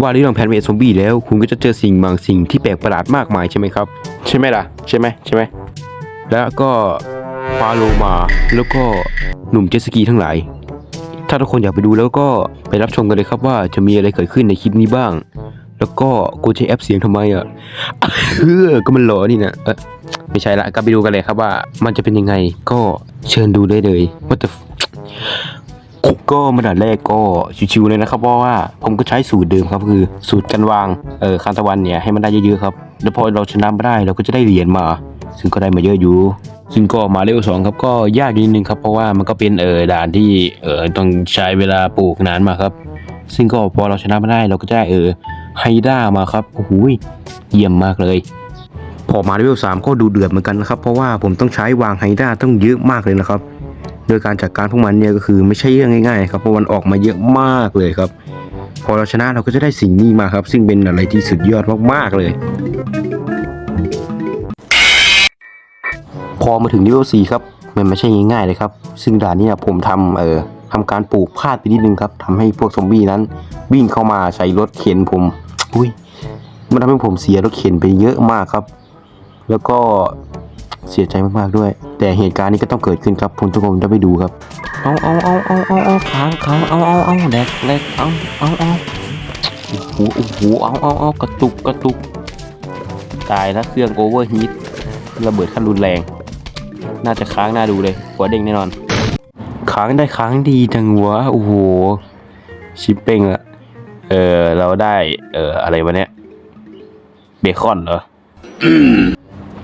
ว่าเรื่องแพนเมดซอมบี้แล้ว คุณก็จะเจอสิ่งบางสิ่งที่แปลกประหลาดมากมายใช่ไหมครับ ใช่ไหมล่ะ ใช่ไหมใช่ไหมแล้วก็ปาโลมาแล้วก็หนุ่มเจสกีทั้งหลาย ถ้าทุกคนอยากไปดูแล้วก็ไปรับชมกันเลยครับว่าจะมีอะไรเกิดขึ้นในคลิปนี้บ้าง แล้วก็กูใช้แอปเสียงทำไมอะเออก็มันหลอนี่นะเออไม่ใช่ละก็ไปดูกันเลยครับว่ามันจะเป็นยังไงก็เชิญดูได้เลยว่าแต่ ก็มาดัดแรกก็ชิวๆเลยนะครับเพราะว่าผมก็ใช้สูตรเดิมครับคือสูตรการวางเอ่อคานตะวันเนี่ยให้มันได้เยอะๆครับแล้วพอเราชนะมาได้เราก็จะได้เหรียญมา ซึ่งก็ได้มาเยอะอยู่ ซึ่งก็มาเลเวลสองครับก็ยากนิดนึงครับเพราะว่ามันก็เป็นเออด่านที่เออต้องใช้เวลาปลูกนานมาครับ ซึ่งก็พอเราชนะมาได้เราก็จะเออไฮด้ามาครับโอ้โหเยี่ยมมากเลยพอมาเลเวลสามก็ดูเดือดเหมือนกันนะครับเพราะว่าผมต้องใช้วางไฮด้าต้องเยอะมากเลยนะครับ โดยการจัดการพวกมันเนี่ยก็คือไม่ใช่เรื่องง่ายๆครับเพราะมันออกมาเยอะมากเลยครับ พอเราชนะเราก็จะได้สิ่งนี้มาครับ ซึ่งเป็นอะไรที่สุดยอดมากๆเลย พอมาถึงนิเวล4ครับมันไม่ใช่ง่ายๆเลยครับ ซึ่งด่านเนี้ผมทำเอ่อทำการปลูกพลาดไปนิดนึงครับทำให้พวกซอมบี้นั้น วิ่งเข้ามาใส่รถเข็นผมอุ้ยมันทำให้ผมเสียรถเข็นไปเยอะมากครับ แล้วก็ เสียใจมากๆด้วย แต่เหตุการณ์นี้ก็ต้องเกิดขึ้นครับผมทุกคนจะไปดูครับ เอาเอาเอาเอาเอาเอาค้างค้างเอาเอาเอาแดกแดกเอาเอาเอาโอ้โหโอ้โหเอาเอาเอากระตุกกระตุกตายแล้วเครื่องโอเวอร์ฮีทระเบิดขั้นรุนแรง น่าจะค้างน่าดูเลยหัวเด้งแน่นอนค้างได้ค้างดีจังวะโอ้โหชิปเป้งอะเออเราได้เอออะไรวะเนี้ยเบคอนเหรอ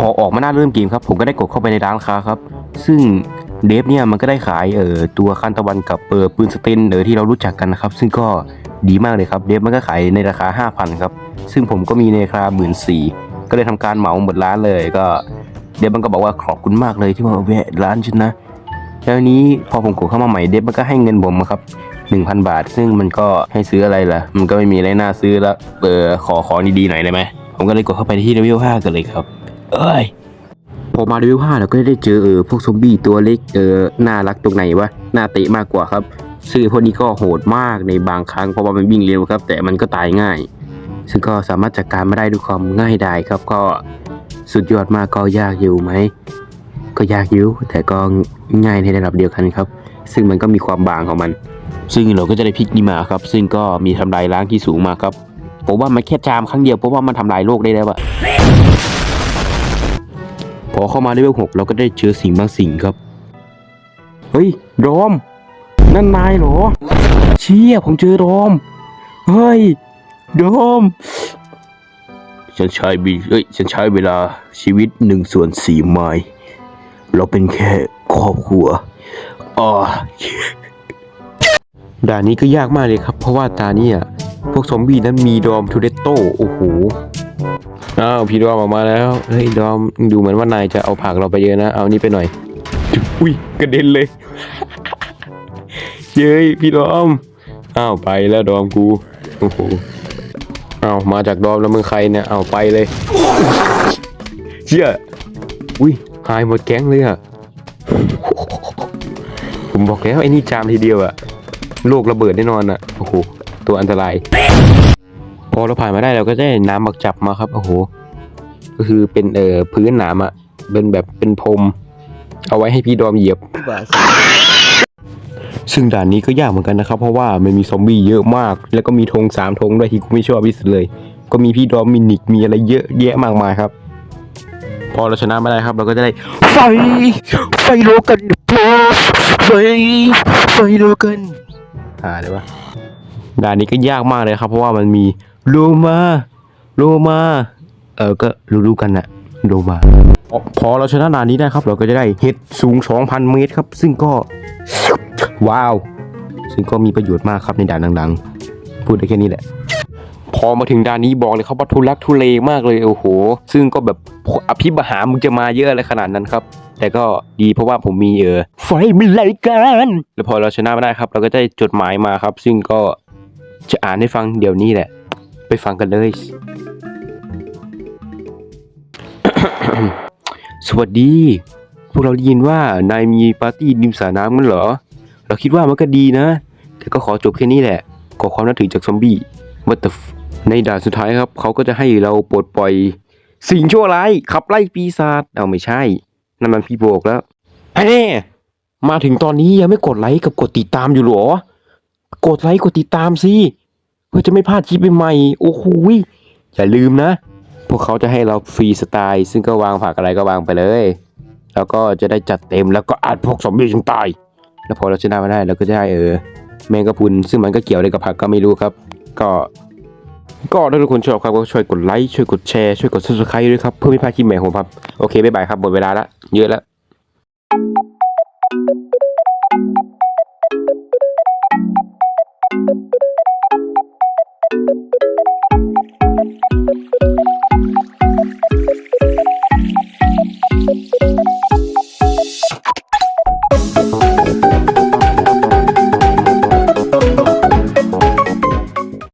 พอออกมาหน้าเริ่มเกมครับ ผมก็ได้กดเข้าไปในร้านค้าครับ ซึ่งเดฟเนี่ยมันก็ได้ขายเอ่อตัวคันตะวันกับเออปืนสเตนเออที่เรารู้จักกันนะครับ ซึ่งก็ดีมากเลยครับ เดฟมันก็ขายในราคา 5,000 ครับ ซึ่งผมก็มีในราคาหมื่นสี่ก็เลยทำการเหมาหมดร้านเลยก็เดฟมันก็บอกว่าขอบคุณมากเลยที่มาแวะร้านฉันนะแล้วนี้พอผมกดเข้ามาใหม่เดฟมันก็ให้เงินผมมาครับหนึ่งพันบาท ซึ่งมันก็ให้ซื้ออะไรล่ะ มันก็ไม่มีอะไรน่าซื้อแล้วเออขอของดีๆหน่อยได้ไหมผมก็เลยกดเข้าไปที่เลเวลห้ากันเลยครับ เอ้ยพอมาเลเวลห้าเราก็ได้เจอเออพวกซอมบี้ตัวเล็กเออน่ารักตรงไหนวะน่าเตะมากกว่าครับ ซึ่งพวกนี้ก็โหดมากในบางครั้งเพราะว่ามันวิ่งเร็วครับ แต่มันก็ตายง่าย ซึ่งก็สามารถจัดการมาได้ด้วยความง่ายดายครับ ก็สุดยอดมากก็ยากอยู่ไหมก็ยากอยู่แต่ก็ง่ายในระดับเดียวกันครับ ซึ่งมันก็มีความบางของมัน ซึ่งเราก็จะได้พิกนี้มาครับ ซึ่งก็มีทำลายล้างที่สูงมากครับผมว่ามันแค่จามครั้งเดียวเพราะว่ามันทำลายโลกได้แล้วอะ พอเข้ามาเลเวลหกเราก็ได้เจอสิ่งบางสิ่งครับ เฮ้ยโดมนั่นนายเหรอ เชี่ยผมเจอโดมเฮ้ยโดมฉันใช้บีเอ้ยฉันใช้เวลาชีวิตหนึ่งส่วนสี่ไมล์เราเป็นแค่ครอบครัวอ๋อด่านนี้ก็ยากมากเลยครับ เพราะว่าตาเนี่ยพวกซอมบี้นั้นมีดอมทูเดโตโอ้โห อ้าวพี่ดอมออกมาแล้ว เฮ้ยดอมดูเหมือนว่านายจะเอาผักเราไปเยอะนะ เอานี่ไปหน่อย อุ้ยกระเด็นเลย เย้ยพี่ดอม อ้าวไปแล้วดอมกูโอ้โหอ้าวมาจากดอมแล้วมึงใครเนี่ยเอาไปเลย เชี่ยอุ้ยหายหมดแก๊งเลยอะผมบอกแล้วไอ้นี่จามทีเดียวอะโลกระเบิดแน่นอนอะโอ้โหตัวอันตราย พอเราผ่านมาได้เราก็ได้น้ำบักจับมาครับโอ้โหก็คือเป็นเอ่อพื้นหนามอะเป็นแบบเป็นพรมเอาไว้ให้พี่ดอมเหยียบ ซึ่งด่านนี้ก็ยากเหมือนกันนะครับ เพราะว่ามันมีซอมบี้เยอะมาก แล้วก็มีธงสามธงด้วยที่กูไม่ชอบที่สุดเลย ก็มีพี่ดอมมินิกมีอะไรเยอะแยะมากมายครับ พอเราชนะมาได้ครับ เราก็จะได้ไฟไฟโลกันไฟไฟโลกันหาได้ปะด่านนี้ก็ยากมากเลยครับ เพราะว่ามันมี โลมาโลมา เออก็รู้ๆกันนะโลมาพอพอเราชนะด่านนี้ได้ครับ เราก็จะได้เห็ดสูง 2,000 เมตรครับ ซึ่งก็ ว้าว ซึ่งก็มีประโยชน์มากครับในด่านดังๆ พูดได้แค่นี้แหละ พอมาถึงด่านนี้บอกเลยครับว่าทุลักทุเลมากเลยโอ้โห ซึ่งก็แบบอภิบหามึงจะมาเยอะอะไรขนาดนั้นครับ แต่ก็ดีเพราะว่าผมมีเออไฟไม่ไหลกันแล้วพอเราชนะมาได้ครับ เราก็ได้จดหมายมาครับ ซึ่งก็จะอ่านให้ฟังเดี๋ยวนี้แหละไป ฟังกันเลย สวัสดี พวกเราได้ยินว่านายมีปาร์ตี้ริมสระน้ำกันเหรอ เราคิดว่ามันก็ดีนะ แต่ก็ขอจบแค่นี้แหละ ขอความนับถือจากซอมบี้ What the f ในด่านสุดท้ายครับ เขาก็จะให้เราปลดปล่อย สิ่งชั่วร้ายขับไล่ปีศาจเอาไม่ใช่ นั่นมันพี่โบกแล้วไอ้เน่มาถึงตอนนี้ยังไม่กดไลค์กับกดติดตามอยู่หรอ กดไลค์กดติดตามสิ พื่อจะไม่พลาดคลิปใหม่ๆโอ้โหอย่าลืมนะ พวกเขาจะให้เราฟรีสไตล์ ซึ่งก็วางผักอะไรก็วางไปเลย แล้วก็จะได้จัดเต็มแล้วก็อัดพวกซอมบี้จนตาย แล้วพอเราชนะมาได้เราก็จะได้เออ แมงกะพุนซึ่งมันก็เกี่ยวอะไรกับผักก็ไม่รู้ครับ ก็ก็ถ้าทุกคนชอบครับก็ช่วยกดไลค์ช่วยกดแชร์ช่วยกด subscribe ด้วยครับเพื่อไม่พลาดคลิปใหม่ของผมครับโอเคบ๊ายบายครับหมดเวลาละเยอะแล้ว